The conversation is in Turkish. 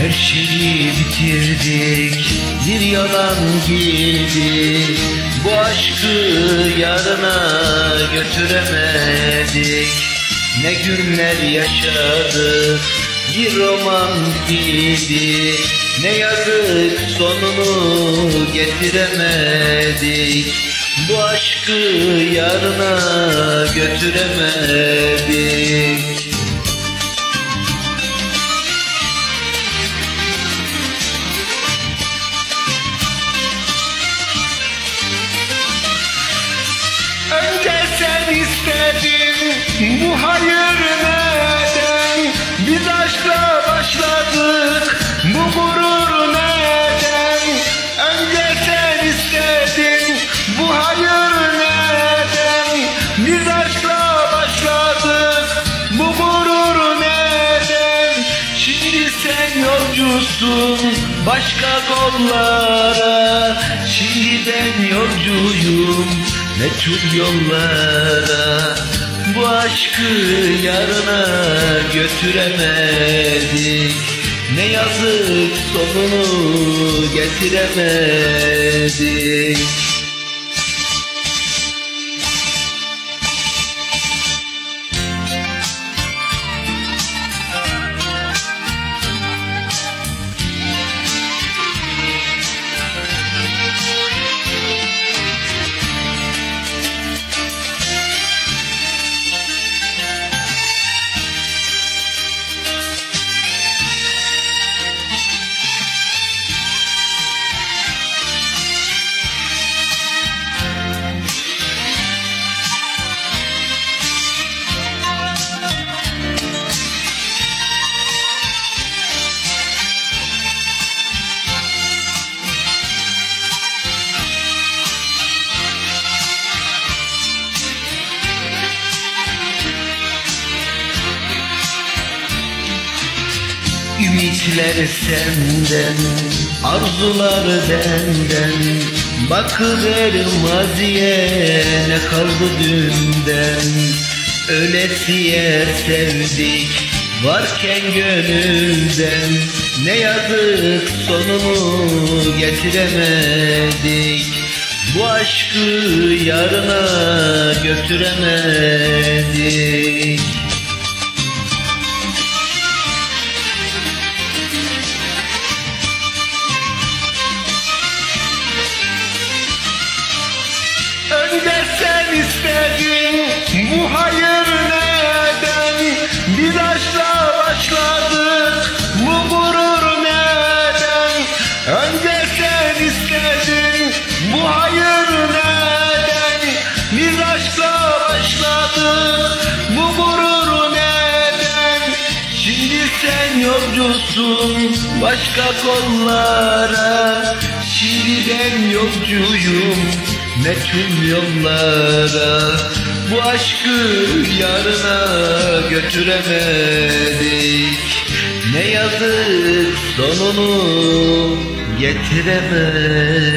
her şeyi bitirdik Bir yalan girdi Bu aşkı yarına götüremedik. Ne günler yaşadık Bir roman gibi Ne yazık sonunu getiremedik. Bu aşkı yarına götüremedik istedin bu hayır neden? Biz aşkla başladık bu gurur neden? Önce sen istedin bu hayır neden? Biz aşkla başladık bu gurur neden? Şimdi sen yolcusun başka kollara Şimdi ben yolcuyum meçhul yollara Bu aşkı yarına götüremedik? Ne yazık sonunu getiremedik Ümitler senden, arzular benden. Bakıver maziye ne kaldı dünden? Ölesiye sevdik varken gönülden. Ne yazık sonunu getiremedik. Bu aşkı yarına götüremedik yolcusun başka kollara. Şimdi ben yolcuyum meçhul yollara. Bu aşkı yarına götüremedik. Ne yazık sonunu getiremedik